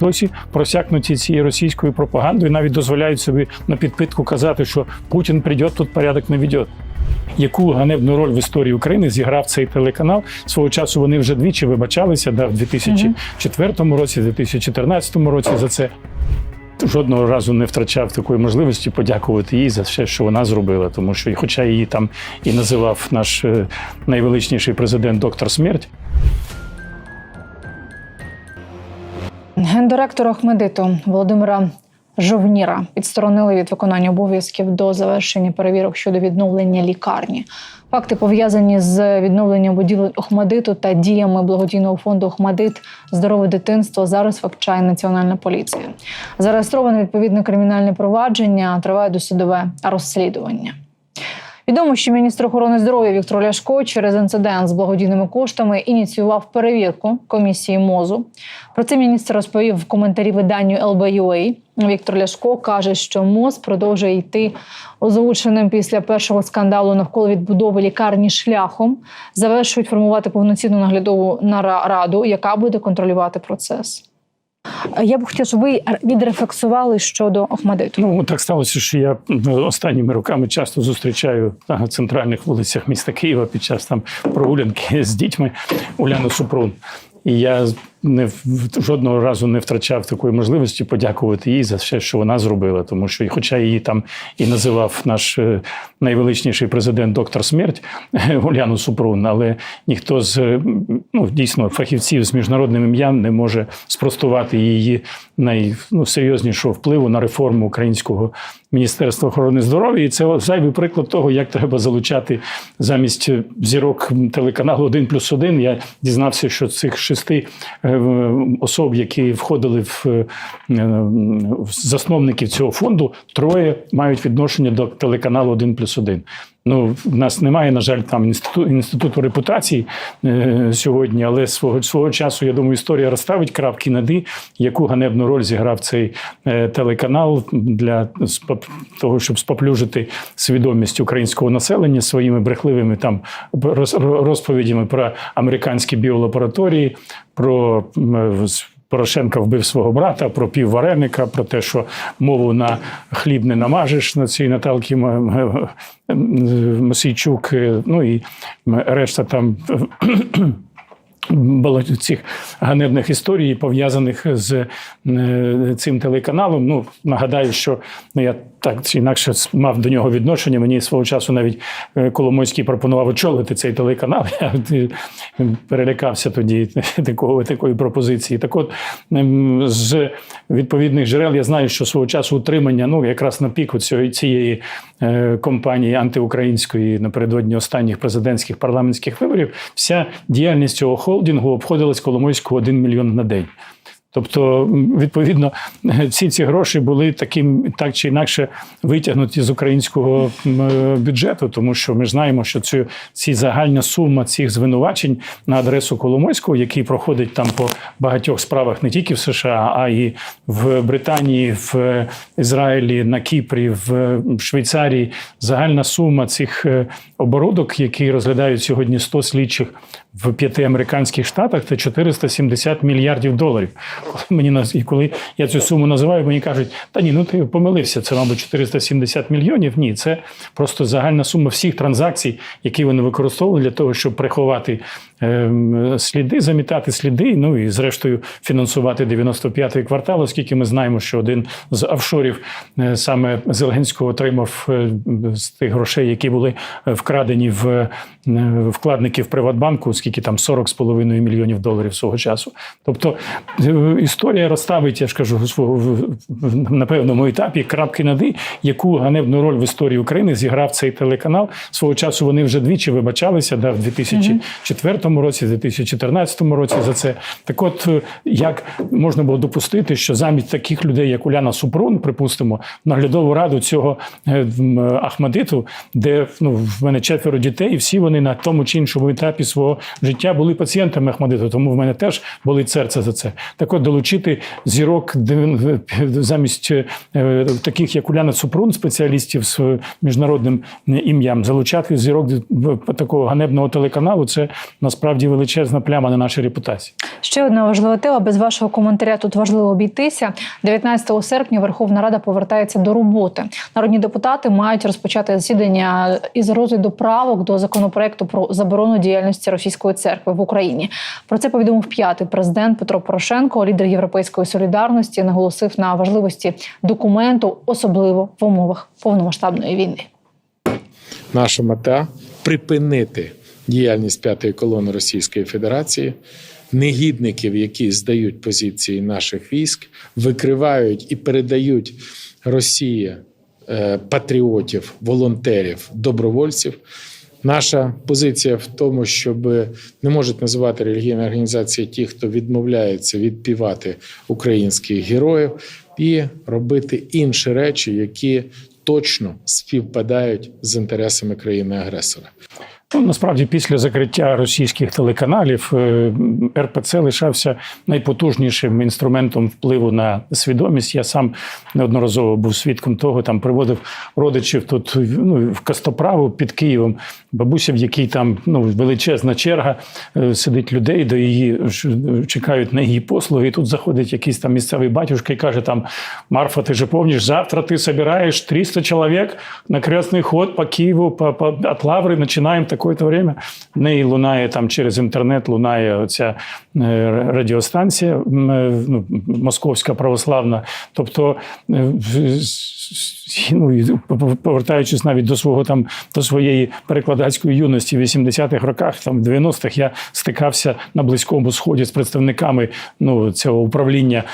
досі просякнуті цією російською пропагандою, навіть дозволяють собі на підпитку казати, що Путін прийде, тут порядок не веде. Яку ганебну роль в історії України зіграв цей телеканал? Свого часу вони вже двічі вибачалися, да, в 2004 році, в 2014 році за це. Жодного разу не втрачав такої можливості подякувати їй за все, що вона зробила. Тому що, хоча її там і називав наш е, найвеличніший президент доктор Смерть, Гендиректора Охмедиту Володимира Жовніра відсторонили від виконання обов'язків до завершення перевірок щодо відновлення лікарні. Факти пов'язані з відновленням будівель Охмадиту та діями благодійного фонду Охмадит Здорове дитинство зараз вивчає національна поліція. Зареєстроване відповідне кримінальне провадження, триває досудове розслідування. Відомо, що міністр охорони здоров'я Віктор Ляшко через інцидент з благодійними коштами ініціював перевірку комісії МОЗу. Про це міністр розповів в коментарі виданню LBUA. Віктор Ляшко каже, що МОЗ продовжує йти озвученим після першого скандалу навколо відбудови лікарні шляхом. Завершують формувати повноцінну наглядову нара- раду, яка буде контролювати процес. Я б хотів, щоб ви відрефлексували щодо Охмадиту. Ну так сталося, що я ну, останніми роками часто зустрічаю на центральних вулицях міста Києва під час там прогулянки з дітьми Уляну Супрун. І я не в- жодного разу не втрачав такої можливості подякувати їй за все, що вона зробила. Тому що, хоча її там і називав наш е, найвеличніший президент доктор Смерть Уляну Супрун, але ніхто з е, ну дійсно фахівців з міжнародним ім'ям не може спростувати її найсерйознішого впливу на реформу українського міністерства охорони здоров'я. І це зайвий приклад того, як треба залучати замість зірок телеканалу 1 плюс 1. Я дізнався, що цих шести е, особ, які входили в, е, в засновників цього фонду, троє мають відношення до телеканалу 1 плюс 1. Ну, в нас немає, на жаль, там інституту, інституту репутації е, сьогодні, але свого свого часу, я думаю, історія розставить крапки над «і», яку ганебну роль зіграв цей е, телеканал для того, щоб споплюжити свідомість українського населення своїми брехливими там роз- розповідями про американські біолабораторії, про з- Порошенко вбив свого брата, про піввареника, про те, що мову на хліб не намажеш на цій Наталки Мосійчук, ну і решта там. Цих ганебних історій, пов'язаних з цим телеканалом. Ну нагадаю, що я так чи інакше мав до нього відношення. Мені свого часу навіть е, Коломойський пропонував очолити цей телеканал. Я е, перелякався тоді такого такої пропозиції. Так, от з відповідних джерел я знаю, що свого часу утримання, ну якраз на піку цієї цієї е, кампанії антиукраїнської напередодні останніх президентських парламентських виборів, вся діяльність цього холдингу обходилась Коломойського 1 мільйон на день. Тобто, відповідно, всі ці гроші були таким так чи інакше витягнуті з українського е, бюджету, тому що ми знаємо, що цю ці загальна сума цих звинувачень на адресу Коломойського, який проходить там по багатьох справах не тільки в США, а й в Британії, в Ізраїлі, на Кіпрі, в Швейцарії. Загальна сума цих е, оборудок, які розглядають сьогодні 100 слідчих в п'яти американських штатах, це 470 мільярдів доларів. Мені і коли я цю суму називаю, мені кажуть, та ні, ну ти помилився. Це, мабуть, 470 мільйонів. Ні, це просто загальна сума всіх транзакцій, які вони використовували для того, щоб приховати сліди, замітати сліди. Ну і зрештою фінансувати 95-й квартал, оскільки ми знаємо, що один з офшорів е, саме Зеленського отримав е, з тих грошей, які були е, вкрадені в вкладників Приватбанку, оскільки там 40,5 мільйонів доларів свого часу. Тобто історія розставить, я ж кажу, на певному етапі крапки над «і», яку ганебну роль в історії України зіграв цей телеканал. Свого часу вони вже двічі вибачалися, да, в 2004 році, в 2014 році за це. Так от, е, як можна було допустити, що замість таких людей, як Уляна Супрун, припустимо, наглядову раду цього е, Ахмадиту, де ну, в мене четверо дітей, і всі вони на тому чи іншому етапі свого життя були пацієнтами Ахмадиту, тому в мене теж болить серце за це. Так от долучити зірок замість е, таких, як Уляна Супрун, спеціалістів з міжнародним ім'ям, залучати зірок такого ганебного телеканалу, це насправді. Насправді величезна пляма на нашій репутації. Ще одна важлива тема. Без вашого коментаря тут важливо обійтися. 19 серпня Верховна Рада повертається до роботи. Народні депутати мають розпочати засідання із розгляду правок до законопроекту про заборону діяльності російської церкви в Україні. Про це повідомив п'ятий президент Петро Порошенко, лідер європейської солідарності, наголосив на важливості документу, особливо в умовах повномасштабної війни. Наша мета припинити діяльність п'ятої колони Російської Федерації, негідників, які здають позиції наших військ, викривають і передають Росії е, патріотів, волонтерів, добровольців. Наша позиція в тому, щоб не можуть називати релігійні організації ті, хто відмовляється відпівати українських героїв, і робити інші речі, які точно співпадають з інтересами країни-агресора. Насправді, після закриття російських телеканалів е, РПЦ лишався найпотужнішим інструментом впливу на свідомість. Я сам неодноразово був свідком того, там приводив родичів тут ну, в Костоправу під Києвом, бабуся, в якій там ну, величезна черга е, сидить людей, до її чекають на її послуги. І тут заходить якийсь там місцевий батюшка і каже: там Марфа, ти же помниш, завтра ти собираєш 300 чоловік на крестний ход по Києву, по, по, от Лаври, починаємо такое-то время. В неї лунає там через інтернет, лунає оця е, радіостанція е, ну, московська православна. Тобто, е, ну, повертаючись навіть до свого там до своєї перекладацької юності в 80-х роках, там в 90-х я стикався на близькому сході з представниками ну цього управління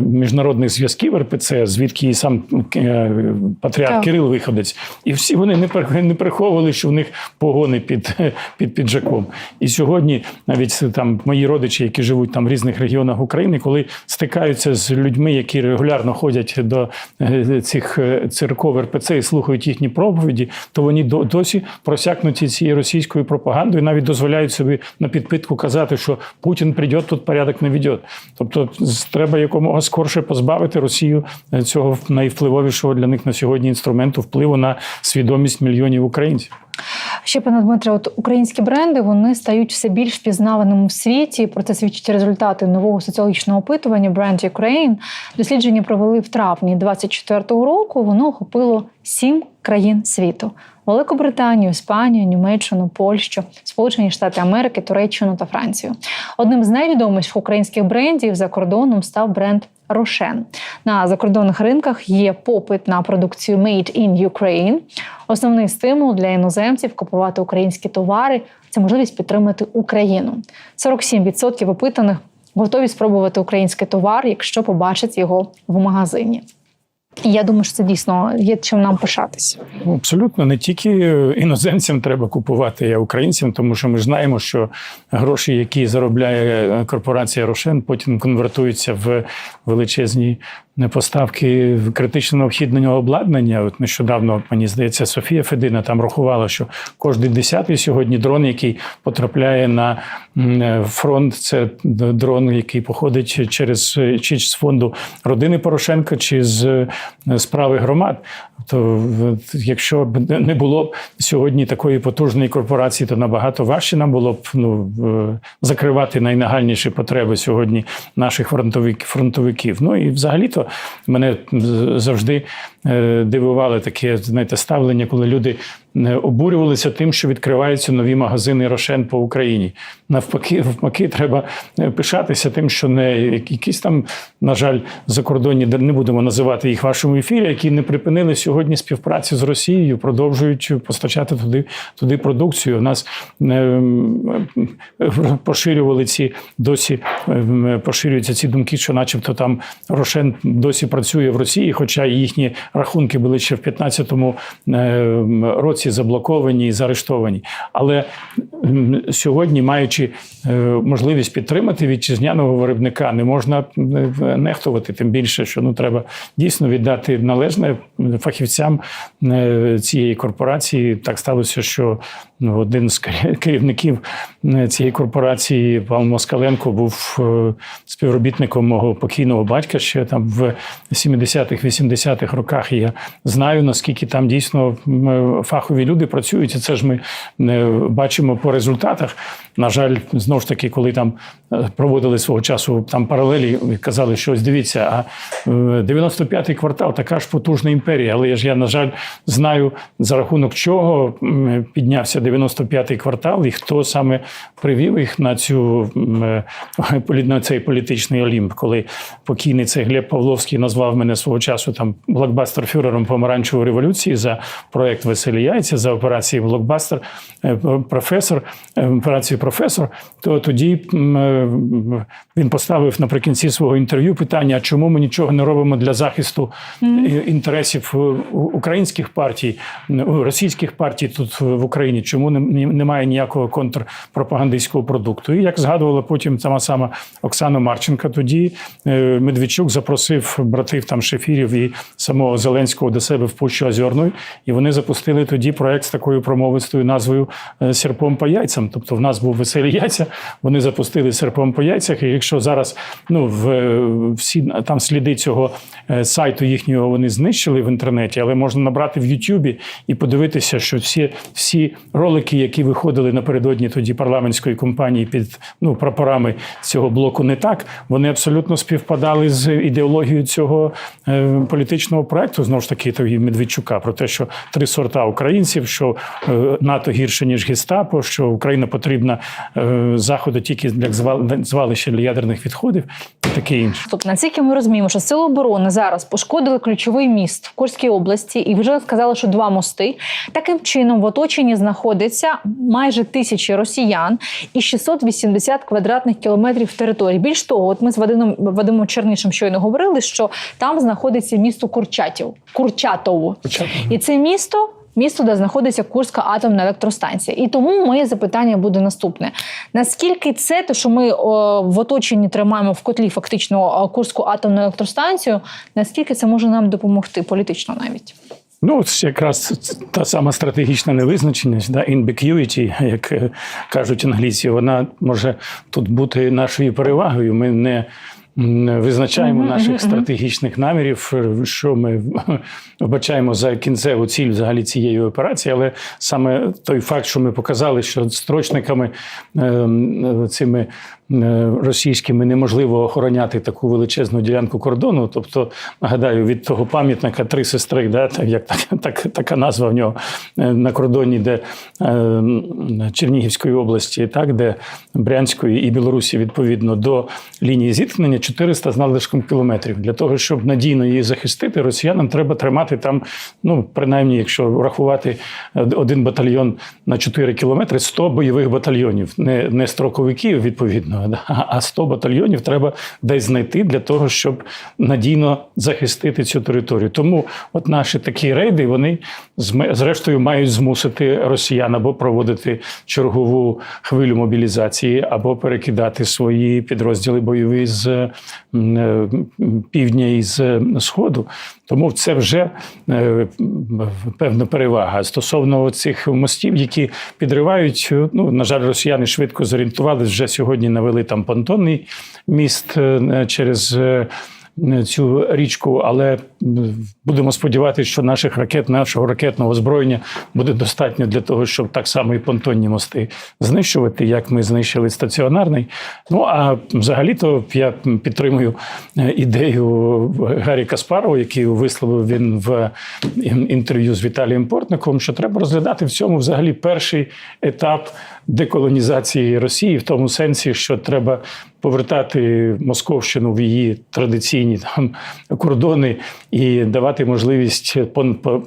міжнародних зв'язків РПЦ, звідки і сам е, патріарх. Кирил виходець, і всі вони не приховували, що в них погони під, під піджаком. І сьогодні навіть там мої родичі, які живуть там в різних регіонах України, коли стикаються з людьми, які регулярно ходять до е, цих е, церков РПЦ і слухають їхні проповіді, то вони до- досі просякнуті цією російською пропагандою, навіть дозволяють собі на підпитку казати, що Путін прийде, тут порядок не веде. Тобто треба якомога скорше позбавити Росію е, цього найвпливовішого для них на сьогодні інструменту впливу на свідомість мільйонів українців. Ще пане Дмитре, от українські бренди вони стають все більш впізнаваними в світі. Про це свідчать результати нового соціологічного опитування Brand Ukraine. Дослідження провели в травні 24-го року. Воно охопило сім країн світу: Великобританію, Іспанію, Німеччину, Польщу, Сполучені Штати Америки, Туреччину та Францію. Одним з найвідоміших українських брендів за кордоном став бренд. Рошен на закордонних ринках є попит на продукцію Made in Ukraine. Основний стимул для іноземців купувати українські товари це можливість підтримати Україну. 47% опитаних готові спробувати український товар, якщо побачать його в магазині. Я думаю, що це дійсно є чим нам пишатися. Абсолютно не тільки іноземцям треба купувати, а українцям, тому що ми знаємо, що гроші, які заробляє корпорація Рошен, потім конвертуються в величезні поставки критично необхідного обладнання. От нещодавно мені здається, Софія Федина там рахувала, що кожен десятий сьогодні дрон, який потрапляє на фронт, це дрон, який походить через чи з фонду родини Порошенка, чи з справи громад. То якщо б не було сьогодні такої потужної корпорації, то набагато важче нам було б ну, закривати найнагальніші потреби сьогодні наших фронтовиків. Ну і взагалі-то мене завжди дивували таке знаєте, ставлення, коли люди е, обурювалися тим, що відкриваються нові магазини Рошен по Україні. Навпаки, навпаки, треба е, пишатися тим, що не якісь там, на жаль, закордонні, де не будемо називати їх в вашому ефірі, які не припинили сьогодні співпрацю з Росією, продовжують постачати туди, туди продукцію. У нас е, поширювали ці досі е, поширюються ці думки, що, начебто, там Рошен досі працює в Росії, хоча їхні рахунки були ще в 15-му е, році заблоковані і заарештовані. Але сьогодні, маючи е, можливість підтримати вітчизняного виробника, не можна нехтувати. Тим більше, що ну треба дійсно віддати належне фахівцям е, цієї корпорації. Так сталося, що один з керівників е, цієї корпорації, Павло Москаленко, був е, співробітником мого покійного батька ще там в 70-х, 80-х роках. І я знаю, наскільки там дійсно фахові люди працюють, і це ж ми е, бачимо по результатах. На жаль, знову ж таки, коли там е, проводили свого часу там паралелі, казали, що ось дивіться, а е, 95-й квартал така ж потужна імперія. Але ж я, на жаль, знаю за рахунок чого піднявся 95-й квартал і хто саме привів їх на цю е, на цей політичний олімп, коли покійний цей Глеб Павловський назвав мене свого часу там блокбастер-фюрером помаранчевої революції за проект Веселі яйця за операції Блокбастер е, професор, е, операцію професор. То тоді е, він поставив наприкінці свого інтерв'ю питання: чому ми нічого не робимо для захисту е, інтересів українських партій, російських партій тут в Україні? Чому немає ніякого контрпропагандистського продукту? І як згадувала потім сама сама Оксана Марченка, тоді е, Медведчук запросив братів там Шефірів і самого Зеленського до себе в Пущу Озерну, і вони запустили тоді проект з такою промовистою назвою Серпом по яйцям. Тобто в нас був веселі яйця. Вони запустили серпом по яйцях. І якщо зараз ну в всі там сліди цього е, сайту їхнього вони знищили в інтернеті, але можна набрати в Ютубі і подивитися, що всі, всі ролики, які виходили напередодні тоді парламентської кампанії під ну прапорами цього блоку, не так вони абсолютно співпадали з ідеологією цього е, політичного проекту. Знову ж таки, тоді Медведчука про те, що три сорта українців, що е, НАТО гірше ніж гестапо, що Україна потрібна заходу тільки для звалища для ядерних відходів, і таке інше. Тобто, наскільки ми розуміємо, що сили оборони зараз пошкодили ключовий міст в Курській області, і вже сказали, що два мости. Таким чином в оточенні знаходиться майже тисячі росіян і 680 квадратних кілометрів території. Більш того, от ми з Вадимом, Вадимом Чернишем щойно говорили, що там знаходиться місто Курчатів, Курчатово. І це місто. Місто, де знаходиться Курська атомна електростанція, і тому моє запитання буде наступне: наскільки це те, що ми о, в оточенні тримаємо в котлі фактично Курську атомну електростанцію, наскільки це може нам допомогти політично навіть? Ну, це якраз та сама стратегічна невизначеність, да, ambiguity, як е, кажуть англійці, вона може тут бути нашою перевагою. Ми не визначаємо наших стратегічних намірів, що ми вбачаємо за кінцеву ціль взагалі цієї операції, але саме той факт, що ми показали, що строчниками е, цими е, російськими неможливо охороняти таку величезну ділянку кордону. Тобто, нагадаю, від того пам'ятника три сестри, да, так, як так, так, така назва в нього е, на кордоні, де е, Чернігівської області, так, де Брянської і Білорусі відповідно до лінії зіткнення 400 з надлишком кілометрів. Для того, щоб надійно її захистити, росіянам треба тримати там, ну принаймні, якщо рахувати е, один батальйон на 4 кілометри, 100 бойових батальйонів, не, не строковиків, відповідно, а 100 батальйонів треба десь знайти для того, щоб надійно захистити цю територію. Тому от наші такі рейди, вони зрештою мають змусити росіян або проводити чергову хвилю мобілізації, або перекидати свої підрозділи бойові з півдня і з е, сходу. Тому це вже е, певна перевага. Стосовно цих мостів, які підривають, е, ну на жаль, росіяни швидко зорієнтувалися. Вже сьогодні навели там понтонний міст е, через. Е, Цю річку, але будемо сподіватися, що наших ракет, нашого ракетного озброєння буде достатньо для того, щоб так само і понтонні мости знищувати, як ми знищили стаціонарний. Ну а взагалі-то я підтримую е, ідею Гаррі Каспарова, який висловив він в інтерв'ю з Віталієм Портником, що треба розглядати в цьому взагалі перший етап деколонізації Росії, в тому сенсі, що треба повертати Московщину в її традиційні там кордони і давати можливість по-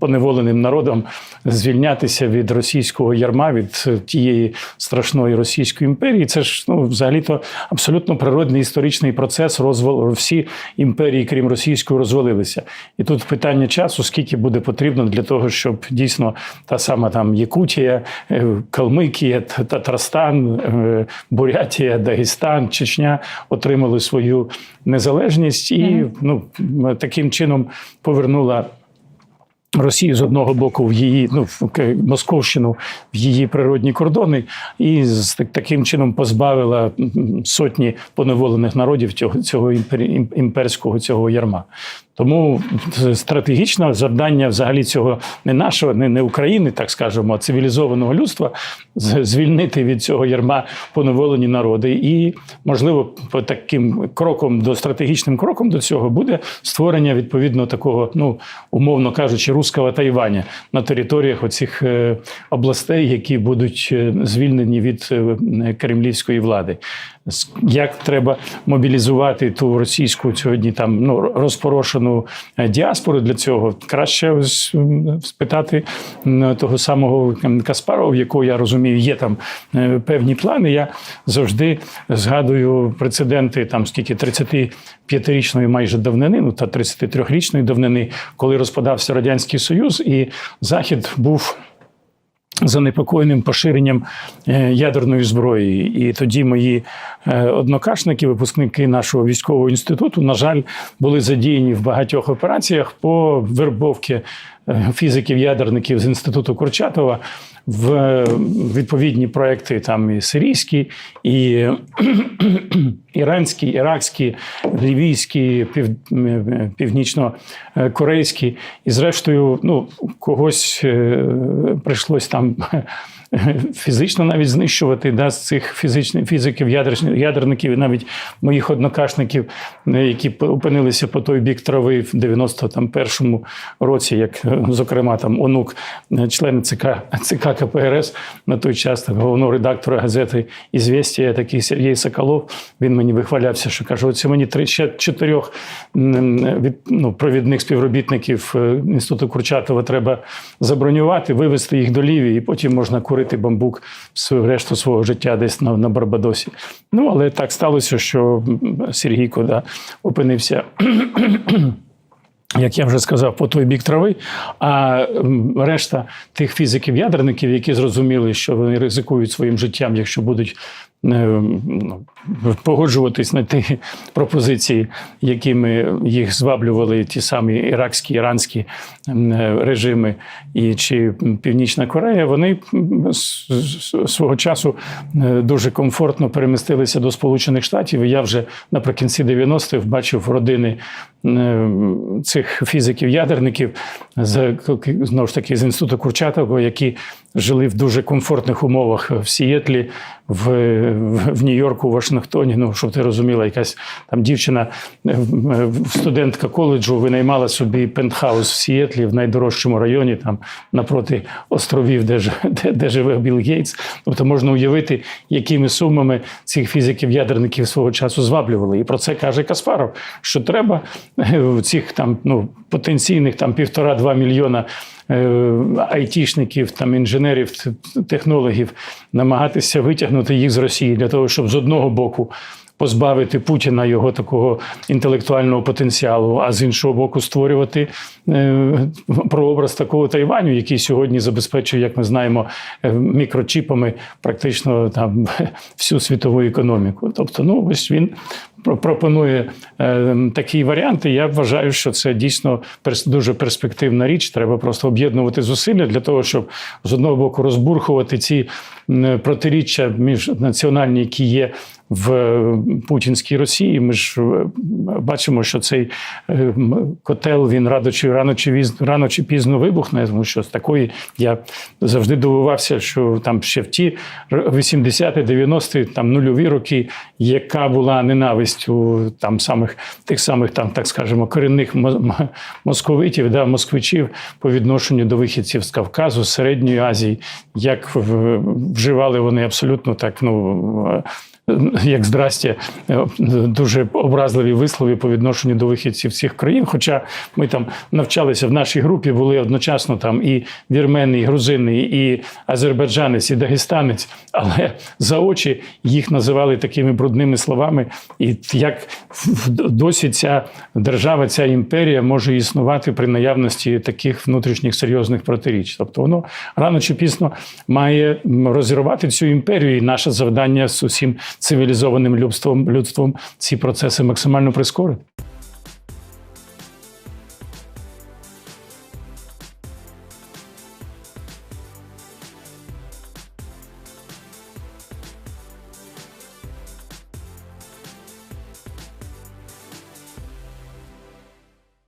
поневоленим народам звільнятися від російського ярма, від тієї страшної російської імперії. Це ж ну, взагалі-то абсолютно природний історичний процес. Розвал всі імперії, крім російської, розвалилися. І тут питання часу, скільки буде потрібно для того, щоб дійсно та сама там Якутія, е, Калмикія, Татарстан, е, Бурятія, Дагестан, Чечня отримали свою незалежність і ну, таким чином повернула Росію з одного боку в її ну в Московщину в її природні кордони, і з таким чином позбавила сотні поневолених народів цього цього імперського цього ярма. Тому стратегічне завдання взагалі цього не нашого, не, не України, так скажемо, а цивілізованого людства звільнити від цього ярма поневолені народи. І, можливо, по таким кроком до стратегічним кроком до цього буде створення відповідно такого, ну умовно кажучи, руського Тайваня на територіях оцих е, областей, які будуть е, звільнені від е, кремлівської влади. Як треба мобілізувати ту російську сьогодні там ну розпорошену е, діаспору для цього? Краще спитати того самого Каспарова, в якого я розумію, є там е, певні плани. Я завжди згадую прецеденти там скільки 35-річної майже давнини, ну та 33-річної давнини, коли розпадався радянський союз, і захід був занепокоєним поширенням е, ядерної зброї. І тоді мої е, однокашники, випускники нашого військового інституту, на жаль, були задіяні в багатьох операціях по вербовці е, фізиків-ядерників з інституту Курчатова в е, відповідні проекти, там і сирійські, і іранські, іракські, лівійські, пів, північно-корейські. І зрештою, ну, когось е, прийшлось там фізично навіть знищувати да, з цих фізичних фізиків, ядерників, і навіть моїх однокашників, е, які опинилися по той бік трави в 91-му році, як, е, зокрема, там онук, е, член ЦК, ЦК КПРС на той час, так, головного редактора газети «Ізвєстія», такий Сергій Соколов. Він мені вихвалявся, що каже: оце мені три ще чотирьох від, ну, провідних співробітників інституту Курчатова треба забронювати, вивезти їх до Лівії, і потім можна курити бамбук всю решту свого життя десь на, на Барбадосі. Ну, але так сталося, що Сергій Кода опинився. Як я вже сказав, по той бік трави, а решта тих фізиків-ядерників, які зрозуміли, що вони ризикують своїм життям, якщо будуть погоджуватись на ті пропозиції, якими їх зваблювали ті самі іракські, іранські е, режими і чи Північна Корея, вони свого часу е, дуже комфортно перемістилися до Сполучених Штатів. Я вже наприкінці 90-х бачив родини е, цих фізиків-ядерників з знову ж таки з інституту Курчатова, які жили в дуже комфортних умовах в Сієтлі, в, в, Нью-Йорку, в Вашингтоні. Ну, щоб ти розуміла, якась там дівчина, е, е, студентка коледжу, винаймала собі пентхаус в Сієтлі в найдорожчому районі, там напроти островів, де, де, де живе Білл Гейтс. Тобто можна уявити, якими сумами цих фізиків-ядерників свого часу зваблювали. І про це каже Каспаров, що треба е, цих там ну, потенційних там півтора-два мільйона е, айтішників, там інженерів, технологів намагатися витягнути їх з Росії для того, щоб з одного боку. Позбавити Путіна його такого інтелектуального потенціалу, а з іншого боку, створювати е, прообраз такого Тайваню, який сьогодні забезпечує, як ми знаємо, е, мікрочіпами практично там всю світову економіку. Тобто, ну ось він пропонує е, такі варіанти. Я вважаю, що це дійсно дуже перспективна річ. Треба просто об'єднувати зусилля для того, щоб з одного боку розбурхувати ці м, протиріччя міжнаціональні, які є в е, путінській Росії. Ми ж е, бачимо, що цей е, котел він рано чи рано чи віз- рано чи пізно вибухне, тому що з такої я завжди дивувався, що там ще в ті 80-ті, 90-ті, там нульові роки, яка була ненависть у там самих тих самих там, так скажемо, корінних московитів, да, москвичів по відношенню до вихідців з Кавказу, Середньої Азії, як вживали вони абсолютно так, ну. Як здрастя, е, дуже образливі вислови по відношенню до вихідців цих країн. Хоча ми там навчалися в нашій групі, були одночасно там і вірмени, і грузини, і азербайджанець, і дагестанець, але за очі їх називали такими брудними словами. І як досі ця держава, ця імперія може існувати при наявності таких внутрішніх серйозних протиріч. Тобто воно рано чи пізно має розірвати цю імперію. І наше завдання з усім цивілізованим людством, людством ці процеси максимально прискорити.